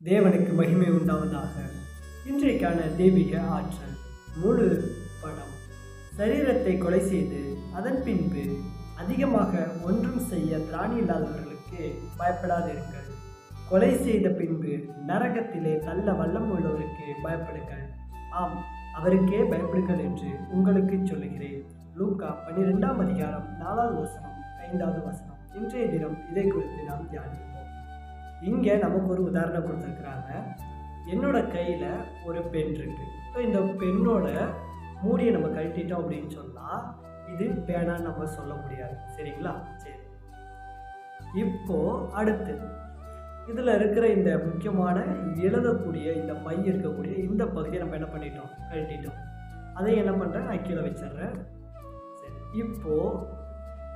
தேவனுக்கு மகிமை உண்டாவதாக. இன்றைக்கான தெய்வீக ஆற்றல் முழு படம். சரீரத்தை கொலை செய்து அதன் பின்பு அதிகமாக ஒன்றும் செய்ய திராணி இல்லாதவர்களுக்கு பயப்படாதிருங்கள். கொலை செய்த பின்பு நரகத்திலே தள்ள வல்லம் உள்ளவருக்கு பயப்படுங்கள். ஆம் அவருக்கே பயப்படுங்கள் என்று உங்களுக்கு சொல்லுகிறேன். லூக்கா பன்னிரெண்டாம் அதிகாரம் நாலாவது வசனம் ஐந்தாவது வசனம். இன்றைய தினம் இதை குறித்து நாம் தியானிப்போம். இங்கே நமக்கு ஒரு உதாரணம் கொடுத்துருக்குறாங்க. என்னோட கையில் ஒரு பெண் இருக்கு. இப்போ இந்த பெண்ணோட மூடியை நம்ம கழட்டிட்டோம் அப்படின்னு சொன்னால் இது பேனான்னு நம்ம சொல்ல முடியாது. சரிங்களா? சரி. இப்போ அடுத்து இதில் இருக்கிற இந்த முக்கியமான எழுதக்கூடிய இந்த மை இருக்கக்கூடிய இந்த பகுதியை நம்ம என்ன பண்ணிட்டோம்? கழட்டிட்டோம். அதை என்ன பண்ணுறேன் நான் கீழே வச்சிடுறேன். சரி. இப்போது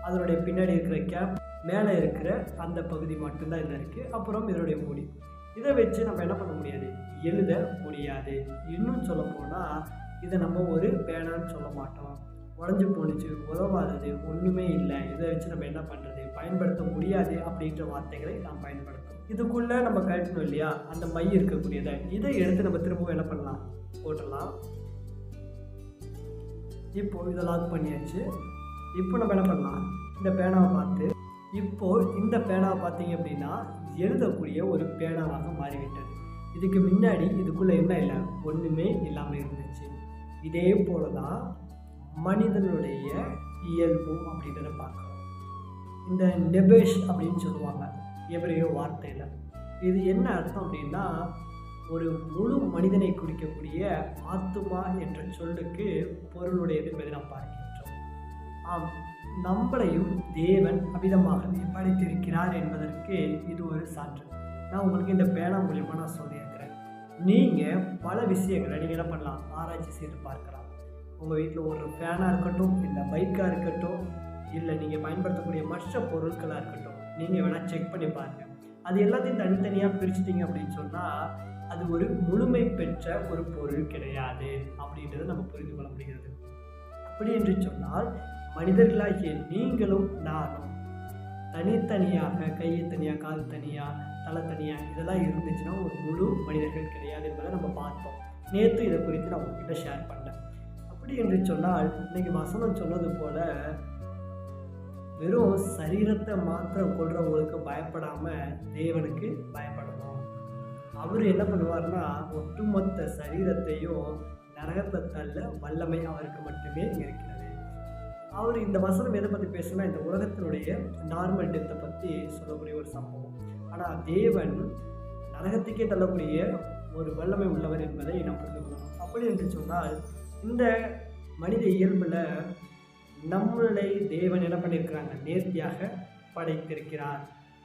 அதனுடைய பின்னாடி இருக்கிற கேப் மேலே இருக்கிற அந்த பகுதி மட்டும்தான் இதில் இருக்குது அப்புறம் இதனுடைய மூடி. இதை வச்சு நம்ம என்ன பண்ண முடியாது? எழுத முடியாது. இன்னும் சொல்ல போனால் இதை நம்ம ஒரு பேனான்னு சொல்ல மாட்டோம். உடஞ்சி போணுச்சு உதவாதது ஒன்றுமே இல்லை. இதை வச்சு நம்ம என்ன பண்ணுறது பயன்படுத்த முடியாது அப்படின்ற வார்த்தைகளை நாம் பயன்படுத்தோம் இதுக்குள்ளே நம்ம கழட்டணும் இல்லையா? அந்த மை இருக்கக்கூடியதை. இதை எடுத்து நம்ம திரும்பவும் என்ன பண்ணலாம்? போட்டுடலாம். இப்போ இதை லாக் பண்ணியாச்சு. இப்போ நம்ம என்ன பண்ணலாம்? இந்த பேனாவை பார்த்து இப்போது இந்த பேனாவை பார்த்தீங்க அப்படின்னா எழுதக்கூடிய ஒரு பேனாவாக மாறிவிட்டது. இதுக்கு முன்னாடி இதுக்குள்ளே என்ன இல்லை? ஒன்றுமே இல்லாமல் இருந்துச்சு. இதே போல தான் மனிதனுடைய இயல்பும் அப்படின்றத பார்க்குறோம். இந்த நெபேஷ் அப்படின்னு சொல்லுவாங்க எவரையோ வார்த்தையில். இது என்ன அர்த்தம் அப்படின்னா ஒரு முழு மனிதனை குறிக்கக்கூடிய ஆத்துமா என்ற சொல்லுக்கு பொருளுடையது என்பதை நாம் பார்க்கின்றோம். ஆம் நம்மளையும் தேவன் அபிதமாகவே படைத்திருக்கிறார் என்பதற்கு இது ஒரு சான்று. நான் உங்களுக்கு இந்த பேனா மூலியமாக நான் சொல்லியிருக்கிறேன். நீங்கள் பல விஷயங்களை நீங்கள் என்ன பண்ணலாம்? ஆராய்ச்சி செய்து பார்க்கலாம். உங்கள் வீட்டில் ஒரு ஃபேனாக இருக்கட்டும் இல்லை பைக்காக இருக்கட்டும் இல்லை நீங்கள் பயன்படுத்தக்கூடிய மற்ற பொருட்களாக இருக்கட்டும் நீங்கள் வேணால் செக் பண்ணி பாருங்கள் அது எல்லாத்தையும் தனித்தனியாக பிரிச்சிட்டிங்க அப்படின்னு சொன்னால் அது ஒரு முழுமை பெற்ற ஒரு பொருள் கிடையாது அப்படின்றத நம்ம புரிந்து கொள்ள முடிகிறது. அப்படி என்று சொன்னால் மனிதர்களாகிய நீங்களும் நானும் தனித்தனியாக கையை தனியாக கால் தனியாக தலை தனியாக இதெல்லாம் இருந்துச்சுன்னா ஒரு முழு மனிதர்கள் கிடையாது என்பதை நம்ம பார்த்தோம். நேற்று இதை குறித்து நான் உங்ககிட்ட ஷேர் பண்ணேன். அப்படி என்று சொன்னால் இன்னைக்கு வசனம் சொன்னது போல வெறும் சரீரத்தை மாத்திரம் கொள்றவங்களுக்கு பயப்படாமல் தேவனுக்கு பயப்படணும். அவர் என்ன பண்ணுவார்னா ஒட்டுமொத்த சரீரத்தையும் நரகத்தை தள்ள வல்லமை அவருக்கு மட்டுமே இருக்கிறது. அவர் இந்த வசனம் எதை பற்றி பேசுனா இந்த உலகத்தினுடைய நார்மல் டெத்தை பற்றி சொல்லக்கூடிய ஒரு சம்பவம். ஆனால் தேவன் நரகத்துக்கே தள்ளக்கூடிய ஒரு வல்லமை உள்ளவர் என்பதை நாம் புரிந்து கொள்ளணும். அப்படி என்று சொன்னால் இந்த மனித இயல்பில் நம்மளை தேவன் என்ன பண்ணியிருக்கிறாங்க? நேர்த்தியாக படைத்திருக்கிறார்.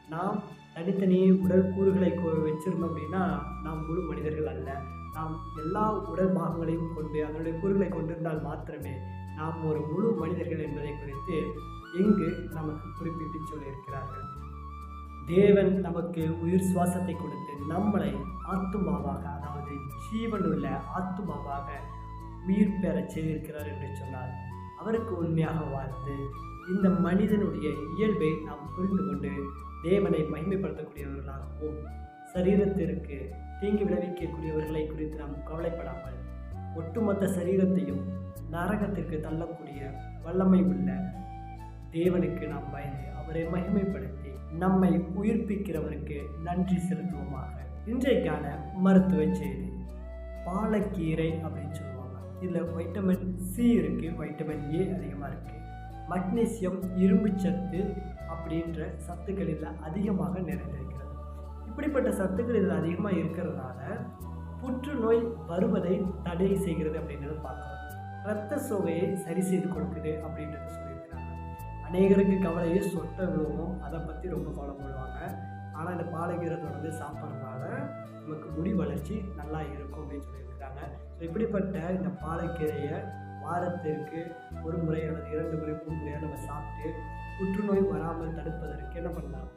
நாம் தனித்தனி உடல் கூறுகளை வச்சிருந்தோம் அப்படின்னா நாம் முழு மனிதர்கள் அல்ல. நாம் எல்லா உடல் பாகங்களையும் கொண்டு அதனுடைய கூறுகளை கொண்டிருந்தால் மாத்திரமே நாம் ஒரு முழு மனிதர்கள் என்பதை குறித்து இங்கு நமக்கு குறிப்பிட்டு சொல்லியிருக்கிறார்கள். தேவன் நமக்கு உயிர் சுவாசத்தை கொடுத்து நம்மளை ஆத்துமாவாக அதாவது ஜீவனுள்ள ஆத்துமாவாக உயிர் பெறச் செய்திருக்கிறார் என்று சொன்னார் அவருக்கு உண்மையாக வாழ்ந்து இந்த மனிதனுடைய இயல்பை நாம் புரிந்து கொண்டு தேவனை மகிமைப்படுத்தக்கூடியவர்களாகவும் சரீரத்திற்கு தீங்கு விளைவிக்கக்கூடியவர்களை குறித்து நாம் கவலைப்படாமல் ஒட்டுமொத்த சரீரத்தையும் நரகத்திற்கு தள்ளக்கூடிய வல்லமை உள்ள தேவனுக்கு நாம் பயந்து அவரை மகிமைப்படுத்தி நம்மை உயிர்ப்பிக்கிறவருக்கு நன்றி செலுத்துவோமாக. இன்றைக்கான மருத்துவ செய்தி பாலக்கீரை அப்படின்னு சொல்லுவாங்க. இதில் வைட்டமின் சி இருக்குது வைட்டமின் ஏ அதிகமாக இருக்குது மக்னீசியம் இரும்பு சத்து அப்படின்ற சத்துக்கள் இதில் அதிகமாக நிறைந்திருக்கிறது. இப்படிப்பட்ட சத்துக்கள் இதில் அதிகமாக இருக்கிறதுனால புற்றுநோய் வருவதை தடை செய்கிறது அப்படின்றத பார்க்கலாம் இரத்த சோகையை சரி செய்து கொடுக்குது அப்படின்றத சொல்லியிருக்கிறாங்க. அநேகருக்கு கவலையே சொட்ட விழுவும் அதை பற்றி ரொம்ப கவலைப்படுவாங்க ஆனால் இந்த பாலகீரை தொடர்ந்து சாப்பிட்றதுனால நமக்கு முடி வளர்ச்சி நல்லா இருக்கும் அப்படின்னு சொல்லியிருக்கிறாங்க. ஸோ இப்படிப்பட்ட இந்த பாலைக்கீரையை வாரத்திற்கு ஒரு முறை அல்லது இரண்டு முறை மூணு முறையாக நம்ம சாப்பிட்டு புற்றுநோய் வராமல் தடுப்பதற்கு என்ன பண்ணலாம்?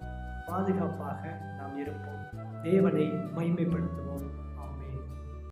பாதுகாப்பாக நாம் இருப்போம். தேவனை மகிமைப்படுத்துவோம்.